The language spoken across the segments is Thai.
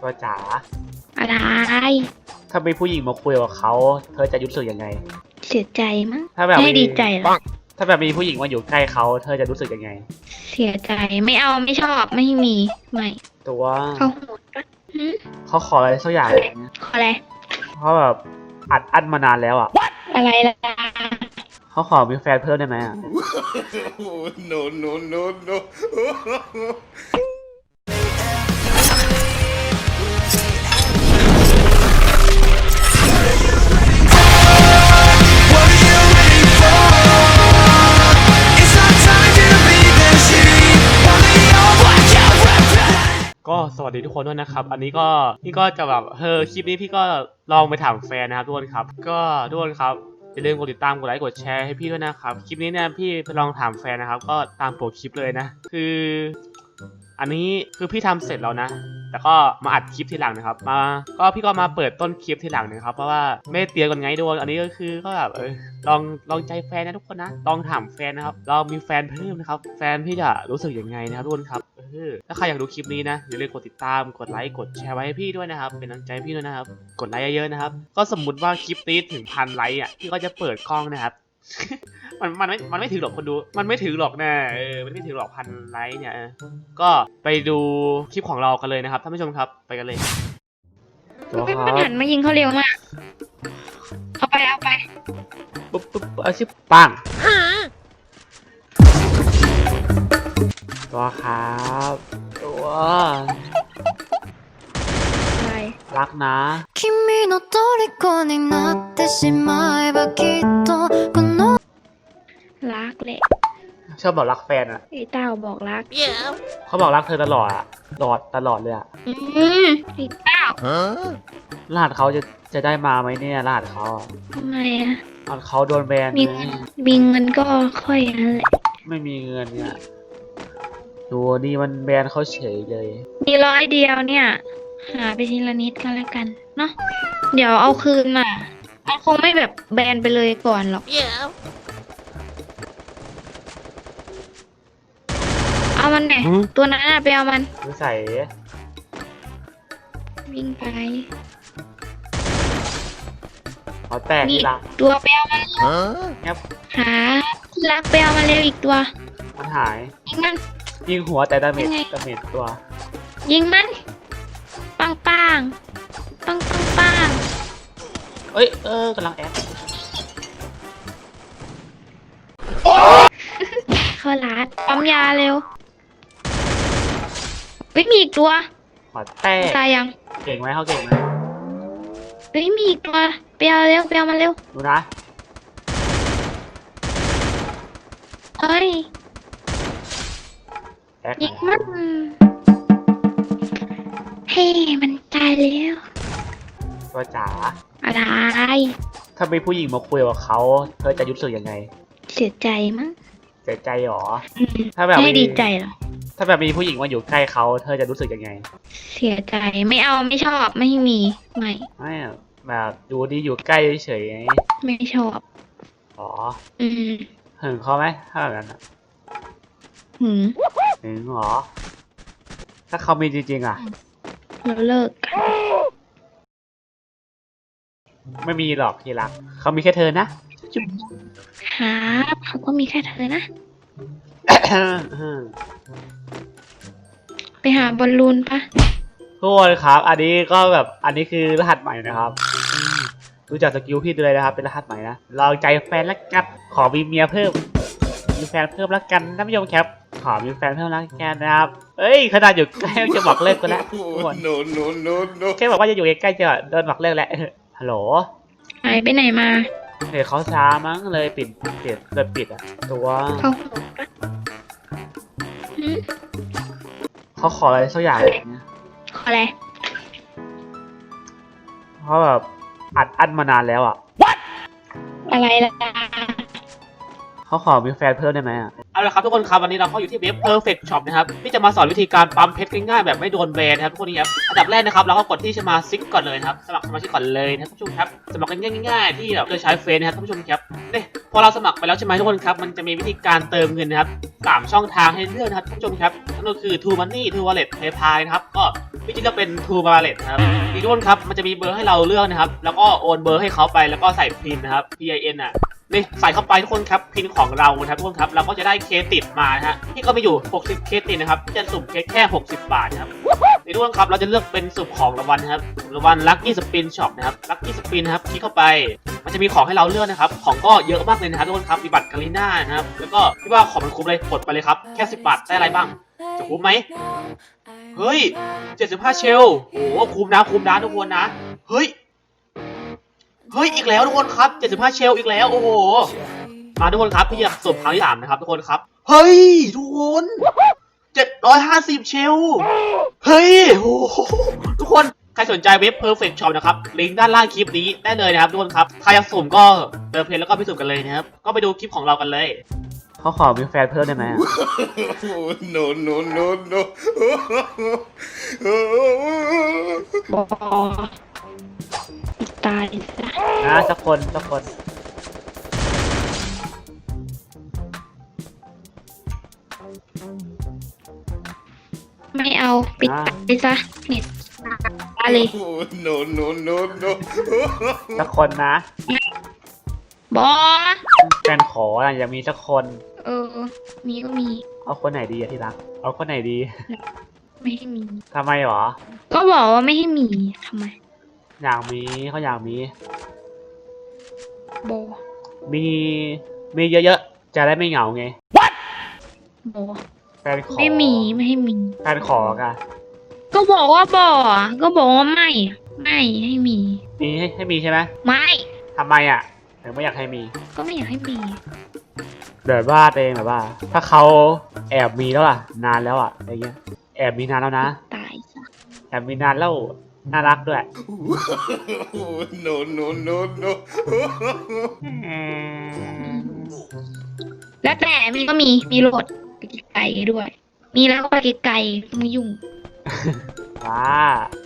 ตัวจ๋าอะไรถ้ามีผู้หญิงมาคุยกับเขา เธอจะรู้สึกยังไง เสียใจมั้งถ้าแบบไม่มีดีใจเหรอถ้าแบบมีผู้หญิงมาอยู่ใกล้เขา เธอจะรู้สึกยังไง เสียใจไม่เอาไม่ชอบไม่มีไม่ตัวเขาโหดปะหืมเขาขออะไรสักอย่างเนี่ยขออะไรเขาแบบอัดอั้นมานานแล้วอะอะไรล่ะเขาขอมีแฟนเพิ่มได้ไหมอะ no, no, no, no. ก็สวัสดีทุกคนด้วยนะครับ อันนี้ก็นี่ก็จะแบบเฮอคลิปนี้พี่ก็ลองไปถามแฟนนะครับทุกคนครับ ก็ทุกคนครับอย่าลืมกดติดตามกดไลค์กดแชร์ให้พี่ด้วยนะครับ คลิปนี้เนี่ยพี่ไปลองถามแฟนนะครับ ก็ตามโปรคลิปเลยนะ คือ อันนี้คือพี่ทำเสร็จแล้วนะ แต่ก็มาอัดคลิปทีหลังนะครับมาก็พี่ก็มาเปิดต้นคลิปทีหลังนะครับเพราะว่าไม่เตรียมกันไงด้วยอันนี้ก็คือก็แบบเออลองลองใจแฟนนะทุกคนนะลองถามแฟนนะครับเรามีแฟนเพิ่มนะครับแฟนพี่จะรู้สึกยังไงนะครับทุกคนครับถ้าใครอยากดูคลิปนี้นะอย่าลืมกดติดตามกดไลค์กดแชร์ไว้ให้พี่ด้วยนะครับ เป็นกำลังใจพี่ด้วยนะครับ กดไลค์เยอะๆนะครับ ก็สมมุติว่าคลิปนี้ถึงพันไลค์อะพี่ก็จะเปิดกล้องนะครับ มันมันไม่มันไม่ถึงหรอกคนดู มันไม่ถึงหรอกนะเออ มันไม่ถึงหรอกพันไลค์เนี่ยเออก็ไปดูคลิปของเรากันเลยนะครับท่านผู้ชมครับ ไปกันเลย ไม่มันหันมายิงเขาเร็วมาก เอาไปเอาไป ปุ๊บปุ๊บเอาชิบปังตัวครับตัว ไป รักนะ 君の虜になってしまえばきっとこの รักแหละชอบบอกรักแฟนอะไอ้เต้าบอกรักเขาบอกรักเธอตลอดอะตลอดตลอดเลยอะอืมไอ้เต้ารหัสเขาจะจะได้มาไหมเนี่ยรหัสเขาอะทำไมอะรหัสเขาโดนแบนมีไงมีเงินก็ค่อยนั่นแหละไม่มีเงินเนี่ยดูนี่มันแบนเขาเฉยเลย มีร้อยเดียวเนี่ย หาไปทีละนิดก็แล้วกันเนาะเดี๋ยวเอาคืนมามันคงไม่แบบแบนไปเลยก่อนหรอก เอามันไหนอยหือตัวนั้นอะไปเอามัน นิสัยวิ่งไปเขาแตกนี่ ที่รักตัวไปเอามันครับหาที่รักไปเอามันเร็วอีกตัว มันหาย ยิงมัน ยิงหัวแต่ดาเมจยังไง ดาเมจตัว ยิงมัน ปังปังปังปังปังเอ้ย เออกำลังแอดเข้าร้านปั๊มยาเร็ว เฮ้ยมีอีกตัวหัวแตกตายยังเก่งไหมเขาเก่งไหมเฮ้ยมีอีกตัวไปเอาเร็วไปเอามันเร็วดูนะเอ้ยแอดยิงมันเฮ้มันตายแล้วตัวจ๋าอะไรถ้ามีผู้หญิงมาคุยกับเขาเธอจะรู้สึกยังไง เสียใจมั้งเสียใจหรออืมถ้าแบบไม่มีดีใจเหรอ ถ้าแบบมีผู้หญิงมาอยู่ใกล้เขาเธอจะรู้สึกยังไง เสียใจไม่เอาไม่ชอบไม่มีไม่ไม่อะแบบดูดีอยู่ใกล้เฉยๆไงไม่ชอบ อ๋ออืมหึงเขาไหมถ้าแบบนั้นอะหืมหึงเหรอ ถ้าเขามีจริงๆอะเราเลิกกันไม่มีหรอกที่รัก เขามีแค่เธอนะ ครับเขาก็มีแค่เธอนะ ไปหาบอลลูนปะทุกคนครับ อันนี้ก็แบบอันนี้คือรหัสใหม่นะครับอืมรู้จักสกิลพี่ด้วยนะครับ เป็นรหัสใหม่นะเราใจแฟนละกันขอมีเมียเพิ่ม มีแฟนเพิ่มละกันท่านผู้ชมครับ ขอมีแฟนเพิ่มละกันนะครับเอ้ยขนาดอยู่ใกล้จะบอกเลิกกันแล้วทุกคน no, no, no, no. แค่บอกว่าจะอยู่ใกล้ๆจะโดนบอกเลิกแล้วฮัลโหลหายไปไหนมาเดี๋ยวเขาช้ามั้งเลยปิดปิดเลยปิดอะตัวเขาโหดปะหืม เขาขออะไรสักอย่างเนี่ยขออะไรเพราะแบบอัดอั้นมานานแล้วอะ อะไรล่ะ เขาขอมีแฟนเพิ่มได้ไหมอะ เอาละครับทุกคนครับวันนี้เราก็อยู่ที่เว็บ Perfect Shop นะครับที่จะมาสอนวิธีการปั๊มเพชรง่ายๆแบบไม่โดนแบนนะครับทุกคนครับอันดับแรกนะครับเราก็กดที่สมาชิกก่อนเลยครับสมัครสมาชิกก่อนเลยนะท่านผู้ชมครับสมัครกันง่ายๆที่แบบจะใช้เฟซนะครับท่านผู้ชมครับเนี่ยพอเราสมัครไปแล้วใช่ไหมทุกคนครับมันจะมีวิธีการเติมเงินนะครับสามช่องทางให้เลือกนะครับท่านผู้ชมครับนั่นก็คือ True Money True Wallet PayPal นะครับก็วิธีก็เป็น True Wallet นะครับอีกทุกคนครับมันจะมีเบอร์ให้เราเลือกนะครับแล้วก็โอนเบอร์ให้เขาไปแล้วก็ใส่พินนะครับ PIN อะ นี่ใส่เข้าไปทุกคนครับพินของเรานะครับทุกคนครับเราก็จะได้เครดิตมานะฮะที่ก็มีอยู่ 60 เครดิตนะครับจะสุ่มเคแค่ 60 บาทนะครับในทุกคนครับเราจะเลือกเป็นสุ่มของรางวัลนะครับรางวัลลัคกี้สปินช็อปนะครับลัคกี้สปินนะครับคลิกเข้าไป มันจะมีของให้เราเลือกนะครับ ของก็เยอะมากเลยนะครับทุกคนครับมีบัตรกาลิน่านะครับแล้วก็ที่ว่าของมันคุ้มเลยกดไปเลยครับแค่ 10 บาทได้อะไรบ้างจะคุ้มไหมเฮ้ย 75 เชลโอ้โหคุ้มนะคุ้มนะทุกคนนะเฮ้ย เฮ้ยอีกแล้วทุกคนครับ 75 เชลอีกแล้วโอ้โห มาทุกคนครับพี่อยากสุ่มครั้งที่สามนะครับทุกคนครับ เฮ้ยทุกคน750 เชลเฮ้ยโอ้โหทุกคนใครสนใจเว็บ Perfect Shop นะครับ ลิงก์ด้านล่างคลิปนี้ได้เลยนะครับทุกคนครับ ใครอยากสุ่มก็เติมเพลงแล้วก็ไปสุ่มกันเลยนะครับ ก็ไปดูคลิปของเรากันเลย เขาขอมีแฟนเพิ่มได้ไหม no, no, no, no. บอตายซะนะสักคนสักคนไม่เอาปิดไปซะเน็ตตายเลย no, no, no, no. สักคนนะบอแฟนขออะอยากมีสักคน เออ มีก็มี เอาคนไหนดีอะที่รัก เอาคนไหนดี ไม่ให้มีทำไมหรอ ก็บอกว่าไม่ให้มีทำไม อยากมีเขาอยากมีบอมีมีเยอะๆ จะได้ไม่เหงาไงบอแฟนขอไม่มีไม่ให้มีแฟนขอกันก็บอกว่าบอก็บอกว่าไม่ ไม่ให้มี มีให้ให้มีใช่ไหมไม่ทำไมอะถึงไม่อยากให้มีก็ไม่อยากให้มี แบบว่าตัวเองแบบว่า ถ้าเขาแอบมีแล้วล่ะ นานแล้วอะอะไรเงี้ยแอบมีนานแล้วนะ ตายซะ แอบมีนานแล้ว น่ารักด้วย no, no, no, no. แล้วแต่มีก็มีมีโหลดไปไกลๆด้วย มีแล้วก็ไปไกลๆไม่ยุ่งว้า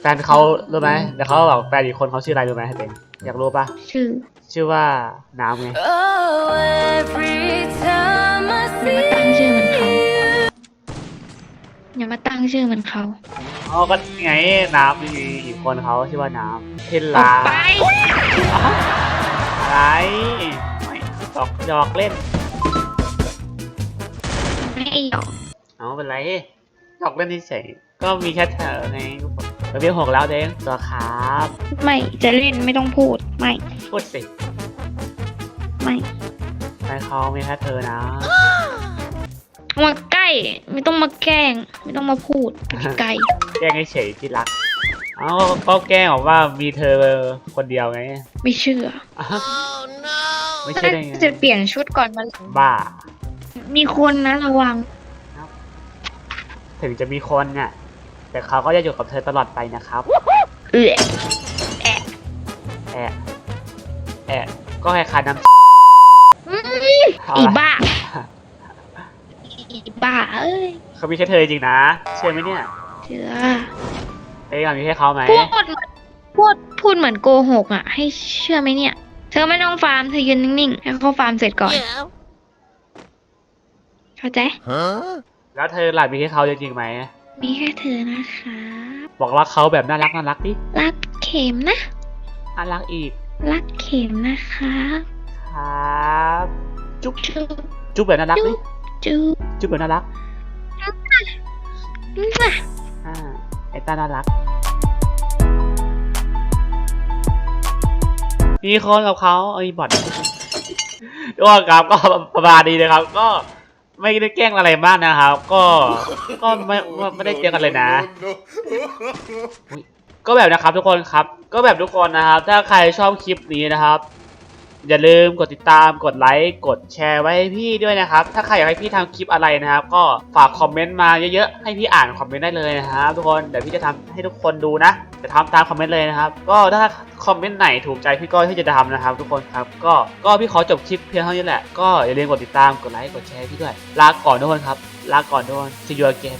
แฟนเขารู้ไหมแต่เขาบอกแฟนอีกคนเขาชื่ออะไรรู้ไหมเต็งอยากรู้ปะชื่อ ชื่อว่าน้ำไง Oh, every time I อย่ามาตั้งชื่อเหมือนเขา อย่ามาตั้งชื่อเหมือนเขาอ๋อก็ไงน้ำมีอีกคนเขาชื่อว่าน้ำเทนออลากไปอะไรไม่หยอกหยอกเล่น ไม่หยอกเอาเป็นไรหยอกเล่นเฉยๆก็มีแค่เธอไงเราเรียกหกแล้วเด้งตัวครับไม่จะเล่นไม่ต้องพูดไม่พูดสิไม่ใครเขามีแค่เธอนะ มาใกล้ ไม่ต้องมาแกล้ง ไม่ต้องมาพูดไปไกลแกล้งเฉยๆที่รัก เอาก็แกล้งบอกว่ามีเธอคนเดียวไง ไม่เชื่ออ้าวไม่ใช่ได้ไงจะเปลี่ยนชุดก่อนมันบ้า มีคนนะระวัง ถึงจะมีคนเนี่ย แต่เขาก็จะอยู่กับเธอตลอดไปนะครับ เอือแอะแอะก็ให้คาน้ำอีบ้าอี บ้าเอ้ยเขามีแค่เธอจริงๆนะเชื่อไหมเนี่ยเชื่อเอ้ยมีแค่เขาไหมพูดพูดพูดเหมือนโกหกอะ ให้เชื่อไหมเนี่ย เธอไม่ต้องฟาร์มเธอยืนนิ่งๆให้เขาฟาร์มเสร็จก่อน เข้าใจ Huh? แล้วเธอหลับมีแค่เขาจริงๆไหมมีแค่เธอนะคะ บอกรักเขาแบบน่ารักน่ารักดิรักเข็มนะน่ารักอีก รักเข็มนะคะ ครับ จุ๊บจุ๊บจุ๊บแบบน่ารักดิจุ๊บ จุ๊บแบบน่ารักอ่าไอ้ตาน่ารัก มีคนกับเขาเอ้บอดก็ครับก็ประมาณนี้นะครับ ก็ไม่ได้แกล้งอะไรมากนะครับ ก็ก็ไม่ไม่ได้เจอกันเลยนะ ก็แบบนะครับทุกคนครับ ก็แบบทุกคนนะครับ ถ้าใครชอบคลิปนี้นะครับ อย่าลืมกดติดตามกดไลค์กดแชร์ไว้ให้พี่ด้วยนะครับ ถ้าใครอยากให้พี่ทำคลิปอะไรนะครับ ก็ฝากคอมเมนต์มาเยอะๆให้พี่อ่านคอมเมนต์ได้เลยนะครับทุกคนเดี๋ยวพี่จะทำให้ทุกคนดูนะจะทำตามคอมเมนต์เลยนะครับ ก็ถ้าคอมเมนต์ไหนถูกใจพี่ก็ที่จะทำนะครับ ทุกคนครับ ก็ก็พี่ขอจบคลิปเพียงเท่านี้แหละก็อย่าลืมกดติดตามกดไลค์กดแชร์พี่ด้วยลาก่อนทุกคนครับลาก่อนทุกคน see you again